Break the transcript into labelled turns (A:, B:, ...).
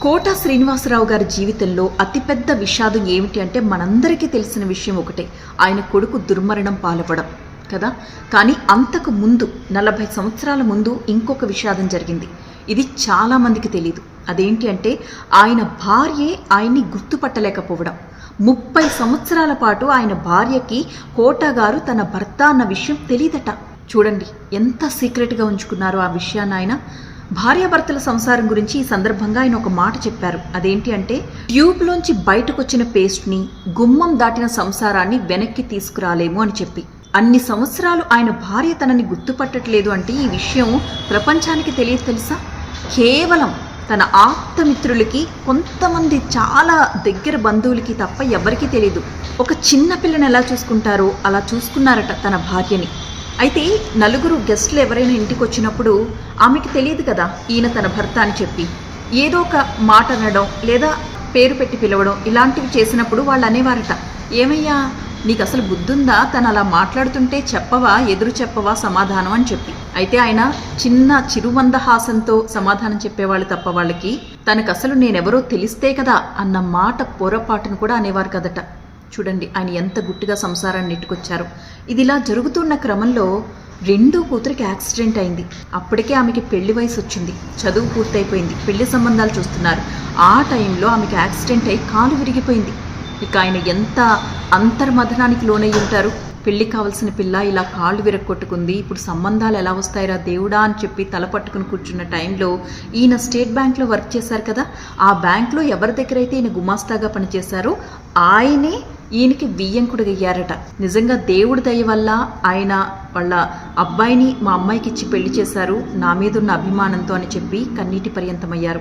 A: కోట శ్రీనివాసరావు గారి జీవితంలో అతిపెద్ద విషాదం ఏమిటి అంటే మనందరికీ తెలిసిన విషయం ఒకటే. ఆయన కొడుకు దుర్మరణం పాల్పడం కదా? కానీ అంతకు ముందు నలభై సంవత్సరాల ముందు ఇంకొక విషాదం జరిగింది. ఇది చాలామందికి తెలియదు అదేంటి అంటే ఆయన భార్యే ఆయన్ని గుర్తుపట్టలేకపోవడం. ముప్పై సంవత్సరాల పాటు ఆయన భార్యకి కోటగారు తన భర్త అన్న విషయం తెలియదట చూడండి ఎంత సీక్రెట్గా ఉంచుకున్నారో ఆ విషయాన్ని ఆయన. భార్యాభర్తల సంసారం గురించి ఈ సందర్భంగా ఆయన ఒక మాట చెప్పారు. అదేంటి అంటే ట్యూబ్లోంచి బయటకొచ్చిన పేస్ట్ని గుమ్మం దాటిన సంసారాన్ని వెనక్కి తీసుకురాలేము అని చెప్పి. అన్ని సంవత్సరాలు ఆయన భార్య తనని గుర్తుపట్టట్లేదు అంటే ఈ విషయం ప్రపంచానికి తెలియదు తెలుసా? కేవలం తన ఆప్తమిత్రులకి కొంతమంది చాలా దగ్గర బంధువులకి తప్ప ఎవరికీ తెలియదు. ఒక చిన్న పిల్లని ఎలా చూసుకుంటారో అలా చూసుకున్నారట తన భార్యని. అయితే నలుగురు గెస్ట్లు ఎవరైనా ఇంటికి వచ్చినప్పుడు ఆమెకి తెలియదు కదా ఈయన తన భర్త అని చెప్పి. ఏదో ఒక మాట అనడం లేదా పేరు పెట్టి పిలవడం ఇలాంటివి చేసినప్పుడు వాళ్ళు అనేవారట ఏమయ్యా నీకు అసలు బుద్ధుందా తను అలా మాట్లాడుతుంటే చెప్పవా ఎదురు చెప్పవా సమాధానం అని చెప్పి. అయితే ఆయన చిన్న చిరుమందహాసంతో సమాధానం చెప్పేవాళ్ళు తప్ప వాళ్ళకి తనకు అసలు నేనెవరో తెలిస్తే కదా అన్న మాట పొరపాటును కూడా అనేవారు కదట. చూడండి ఆయన ఎంత గుట్టుగా సంసారాన్ని నెట్టుకొచ్చారు. ఇదిలా జరుగుతున్న క్రమంలో రెండో కూతురికి యాక్సిడెంట్ అయింది. అప్పటికే ఆమెకి పెళ్ళి వయసు వచ్చింది. చదువు పూర్తయిపోయింది. పెళ్ళి సంబంధాలు చూస్తున్నారు. ఆ టైంలో ఆమెకి యాక్సిడెంట్ అయి కాలు విరిగిపోయింది. ఇక ఆయన ఎంత అంతర్మథనానికి లోనై ఉంటారు? పెళ్ళి కావలసిన పిల్ల ఇలా కాళ్ళు విరగొట్టుకుంది ఇప్పుడు సంబంధాలు ఎలా వస్తాయిరా దేవుడా అని చెప్పి తల పట్టుకుని కూర్చున్న టైంలో ఈయన స్టేట్ బ్యాంక్లో వర్క్ చేశారు కదా. ఆ బ్యాంక్లో ఎవరి దగ్గర అయితే ఈయన గుమాస్తాగా పనిచేశారో ఆయనే ఈయనకి బియ్యంకుడిగా అయ్యారట నిజంగా దేవుడి దయ వల్ల ఆయన వాళ్ళ అబ్బాయిని మా అమ్మాయికి ఇచ్చి పెళ్ళి చేశారు. నా మీదున్న అభిమానంతో అని చెప్పి కన్నీటి పర్యంతమయ్యారు.